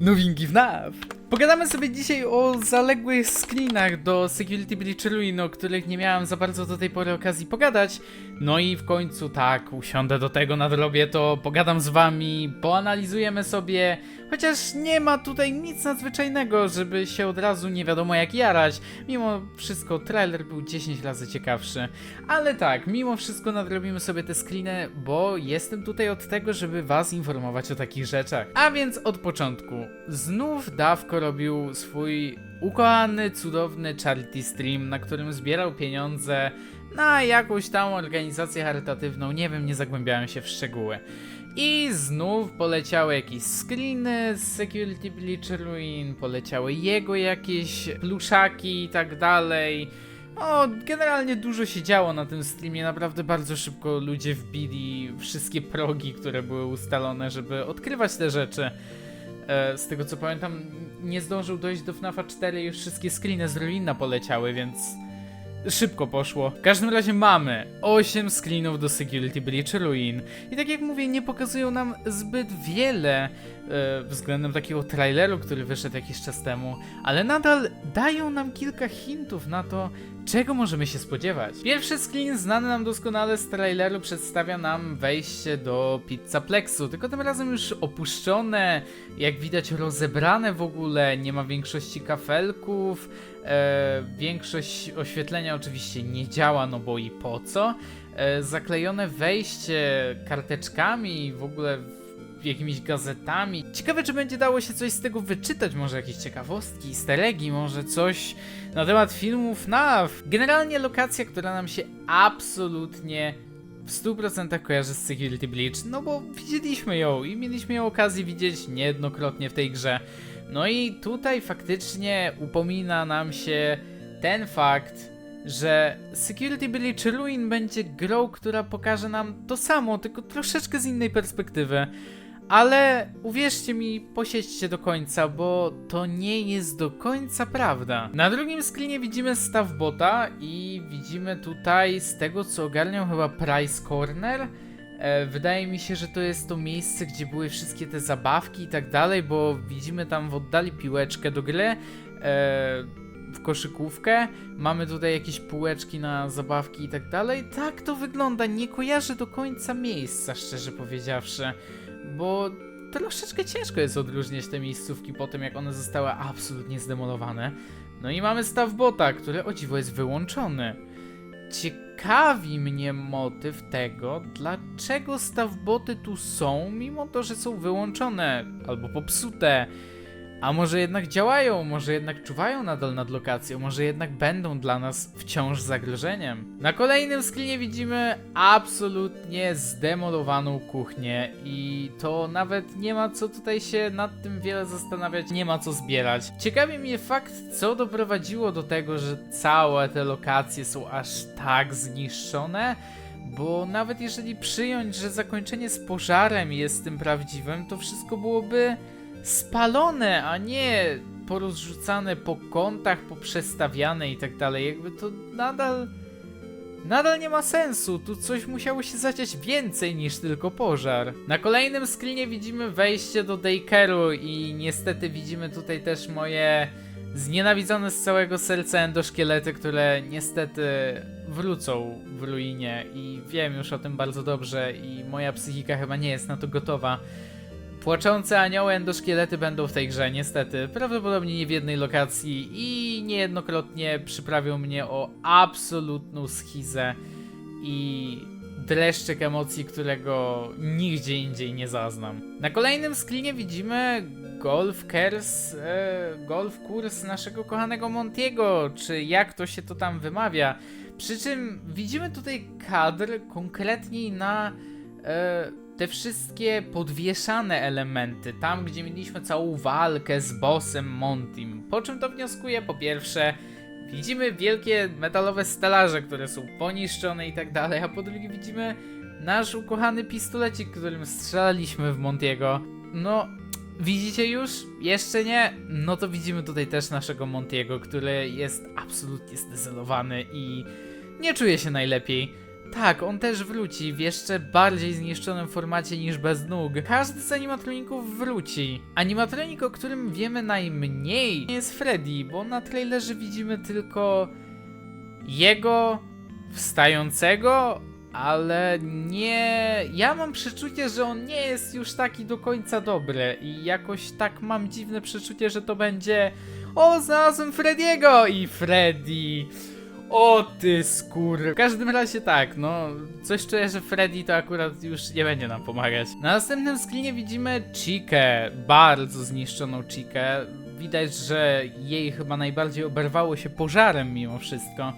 Nowinki FNAF. Pogadamy sobie dzisiaj o zaległych screenach do Security Breach Ruin, o których nie miałem za bardzo do tej pory okazji pogadać. No i w końcu tak, usiądę do tego, nadrobię to, pogadam z wami, poanalizujemy sobie, chociaż nie ma tutaj nic nadzwyczajnego, żeby się od razu nie wiadomo jak jarać. Mimo wszystko trailer był 10 razy ciekawszy. Ale tak, mimo wszystko nadrobimy sobie te screeny, bo jestem tutaj od tego, żeby was informować o takich rzeczach. A więc od początku. Znów Dawko robił swój ukochany, cudowny charity stream, na którym zbierał pieniądze na jakąś tam organizację charytatywną. Nie wiem, nie zagłębiałem się w szczegóły. I znów poleciały jakieś screeny z Security Breach Ruin, poleciały jego jakieś pluszaki i tak dalej. O, generalnie dużo się działo na tym streamie, naprawdę bardzo szybko ludzie wbili wszystkie progi, które były ustalone, żeby odkrywać te rzeczy. E, z tego co pamiętam, nie zdążył dojść do FNAFa 4 już wszystkie screeny z Ruina poleciały, więc szybko poszło. W każdym razie mamy 8 screenów do Security Breach Ruin. I tak jak mówię, nie pokazują nam zbyt wiele e, względem takiego traileru, który wyszedł jakiś czas temu, ale nadal dają nam kilka hintów na to, czego możemy się spodziewać. Pierwszy screen znany nam doskonale z traileru przedstawia nam wejście do Pizzaplexu, tylko tym razem już opuszczone, jak widać rozebrane w ogóle, nie ma większości kafelków, e, większość oświetlenia oczywiście nie działa, no bo i po co? E, zaklejone wejście karteczkami, w ogóle jakimiś gazetami. Ciekawe, czy będzie dało się coś z tego wyczytać, może jakieś ciekawostki, easter eggi, może coś na temat filmów FNAF. Generalnie lokacja, która nam się absolutnie w 100% kojarzy z Security Breach, no bo widzieliśmy ją i mieliśmy ją okazję widzieć niejednokrotnie w tej grze. No i tutaj faktycznie upomina nam się ten fakt, że Security Breach Ruin będzie grą, która pokaże nam to samo, tylko troszeczkę z innej perspektywy. Ale uwierzcie mi, posiedźcie do końca, bo to nie jest do końca prawda. Na drugim screenie widzimy staw bota i widzimy tutaj z tego co ogarniał chyba Price Corner. E, wydaje mi się, że to jest to miejsce, gdzie były wszystkie te zabawki i tak dalej, bo widzimy tam w oddali piłeczkę do gry. E, w koszykówkę, mamy tutaj jakieś półeczki na zabawki i tak dalej. Tak to wygląda, nie kojarzę do końca miejsca, szczerze powiedziawszy, bo troszeczkę ciężko jest odróżniać te miejscówki po tym, jak one zostały absolutnie zdemolowane. No i mamy staw bota, który o dziwo jest wyłączony. Ciekawi mnie motyw tego, dlaczego stawboty tu są, mimo to, że są wyłączone albo popsute. A może jednak działają, może jednak czuwają nadal nad lokacją, może jednak będą dla nas wciąż zagrożeniem. Na kolejnym screenie widzimy absolutnie zdemolowaną kuchnię i to nawet nie ma co tutaj się nad tym wiele zastanawiać, nie ma co zbierać. Ciekawi mnie fakt, co doprowadziło do tego, że całe te lokacje są aż tak zniszczone. Bo nawet jeżeli przyjąć, że zakończenie z pożarem jest tym prawdziwym, to wszystko byłoby spalone, a nie porozrzucane po kątach, poprzestawiane i tak dalej. Jakby to nadal. Nadal nie ma sensu, tu coś musiało się zadziać więcej niż tylko pożar. Na kolejnym screenie widzimy wejście do daycare'u i niestety widzimy tutaj też moje znienawidzone z całego serca endoszkielety, które niestety wrócą w ruinie i wiem już o tym bardzo dobrze i moja psychika chyba nie jest na to gotowa. Płaczące anioły endoszkielety będą w tej grze, niestety. Prawdopodobnie nie w jednej lokacji i niejednokrotnie przyprawią mnie o absolutną schizę i dreszczyk emocji, którego nigdzie indziej nie zaznam. Na kolejnym screenie widzimy golf kurs, e, golf kurs naszego kochanego Montiego, czy jak to się to tam wymawia. Przy czym widzimy tutaj kadr konkretniej na e, te wszystkie podwieszane elementy, tam gdzie mieliśmy całą walkę z bossem Montim. Po czym to wnioskuje? Po pierwsze, widzimy wielkie metalowe stelaże, które są poniszczone i tak dalej, a po drugie widzimy nasz ukochany pistolecik, którym strzelaliśmy w Montiego. No, widzicie już? Jeszcze nie? No to widzimy tutaj też naszego Montiego, który jest absolutnie zdezolowany i nie czuje się najlepiej. Tak, on też wróci w jeszcze bardziej zniszczonym formacie niż bez nóg. Każdy z animatroników wróci. Animatronik, o którym wiemy najmniej, jest Freddy, bo na trailerze widzimy tylko jego wstającego, ale nie. Ja mam przeczucie, że on nie jest już taki do końca dobry i jakoś tak mam dziwne przeczucie, że to będzie. O, znalazłem Frediego! I Freddy. O ty skór. W każdym razie tak, no coś czuję, że Freddy to akurat już nie będzie nam pomagać. Na następnym screenie widzimy Chikę, bardzo zniszczoną Chikę. Widać, że jej chyba najbardziej oberwało się pożarem mimo wszystko.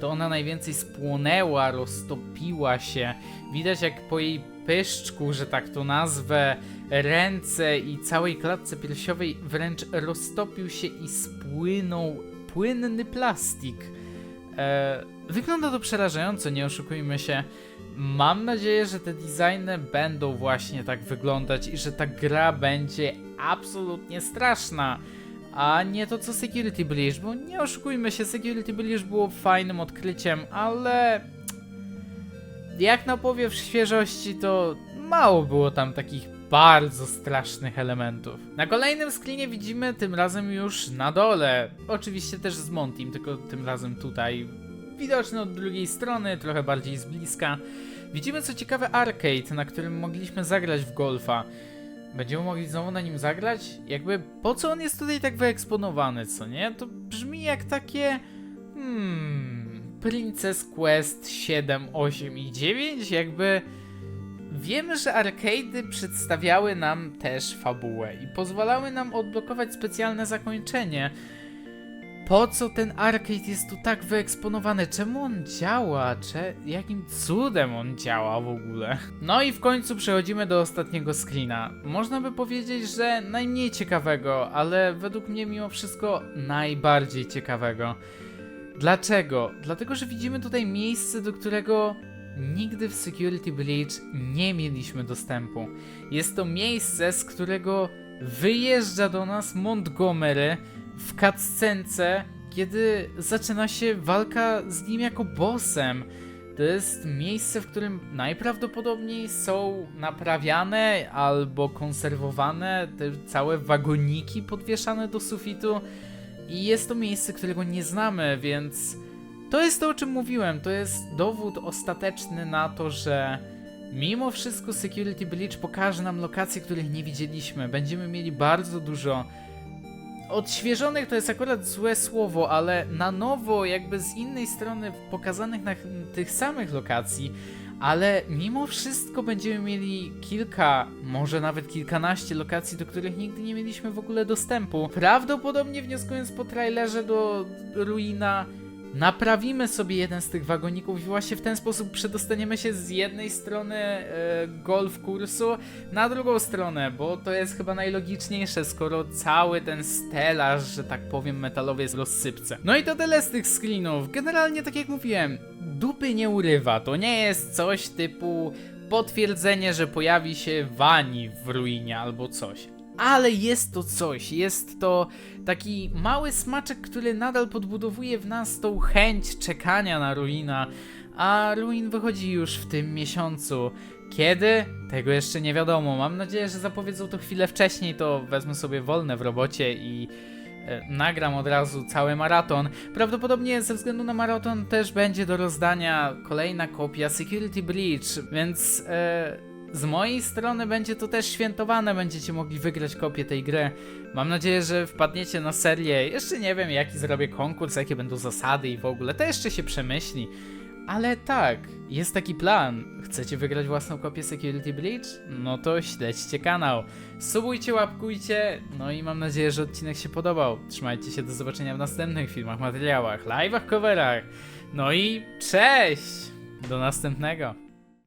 To ona najwięcej spłonęła, roztopiła się. Widać jak po jej pyszczku, że tak to nazwę, ręce i całej klatce piersiowej wręcz roztopił się i spłynął płynny plastik. E, wygląda to przerażająco, nie oszukujmy się. Mam nadzieję, że te designy będą właśnie tak wyglądać i że ta gra będzie absolutnie straszna. A nie to co Security Breach, bo nie oszukujmy się, Security Breach było fajnym odkryciem, ale jak na powiew świeżości to mało było tam takich bardzo strasznych elementów. Na kolejnym screenie widzimy tym razem już na dole, oczywiście też z Montim, tylko tym razem tutaj, widoczny od drugiej strony, trochę bardziej z bliska. Widzimy co ciekawe arcade, na którym mogliśmy zagrać w golfa. Będziemy mogli znowu na nim zagrać? Jakby po co on jest tutaj tak wyeksponowany, co nie? To brzmi jak takie. Hmm. Princess Quest 7, 8 i 9? Jakby. Wiemy, że arcade'y przedstawiały nam też fabułę i pozwalały nam odblokować specjalne zakończenie. Po co ten arcade jest tu tak wyeksponowany? Czemu on działa? Cze jakim cudem on działa w ogóle? No i w końcu przechodzimy do ostatniego screena. Można by powiedzieć, że najmniej ciekawego, ale według mnie mimo wszystko najbardziej ciekawego. Dlaczego? Dlatego, że widzimy tutaj miejsce, do którego nigdy w Security Breach nie mieliśmy dostępu. Jest to miejsce, z którego wyjeżdża do nas Montgomery w cutscence, kiedy zaczyna się walka z nim jako bossem. To jest miejsce, w którym najprawdopodobniej są naprawiane albo konserwowane te całe wagoniki podwieszane do sufitu. I jest to miejsce, którego nie znamy, więc to jest to, o czym mówiłem. To jest dowód ostateczny na to, że mimo wszystko Security Breach pokaże nam lokacje, których nie widzieliśmy. Będziemy mieli bardzo dużo odświeżonych to jest akurat złe słowo, ale na nowo, jakby z innej strony pokazanych na ch- tych samych lokacji, ale mimo wszystko będziemy mieli kilka, może nawet kilkanaście lokacji, do których nigdy nie mieliśmy w ogóle dostępu. Prawdopodobnie wnioskując po trailerze do Ruina, naprawimy sobie jeden z tych wagoników i właśnie w ten sposób przedostaniemy się z jednej strony e, golf kursu na drugą stronę, bo to jest chyba najlogiczniejsze, skoro cały ten stelaż, że tak powiem, metalowy jest w rozsypce. No i to tyle z tych screenów. Generalnie, tak jak mówiłem, dupy nie urywa. To nie jest coś typu potwierdzenie, że pojawi się Wani w ruinie albo coś. Ale jest to coś, jest to taki mały smaczek, który nadal podbudowuje w nas tą chęć czekania na ruina, a ruin wychodzi już w tym miesiącu. Kiedy? Tego jeszcze nie wiadomo. Mam nadzieję, że zapowiedzą to chwilę wcześniej, to wezmę sobie wolne w robocie i e, nagram od razu cały maraton. Prawdopodobnie ze względu na maraton też będzie do rozdania kolejna kopia Security Breach, więc e, z mojej strony będzie to też świętowane, będziecie mogli wygrać kopię tej gry. Mam nadzieję, że wpadniecie na serię. Jeszcze nie wiem, jaki zrobię konkurs, jakie będą zasady i w ogóle. To jeszcze się przemyśli. Ale tak, jest taki plan. Chcecie wygrać własną kopię Security Breach? No to śledźcie kanał. Subujcie, łapkujcie. No i mam nadzieję, że odcinek się podobał. Trzymajcie się, do zobaczenia w następnych filmach, materiałach, live'ach, coverach. No i cześć! Do następnego.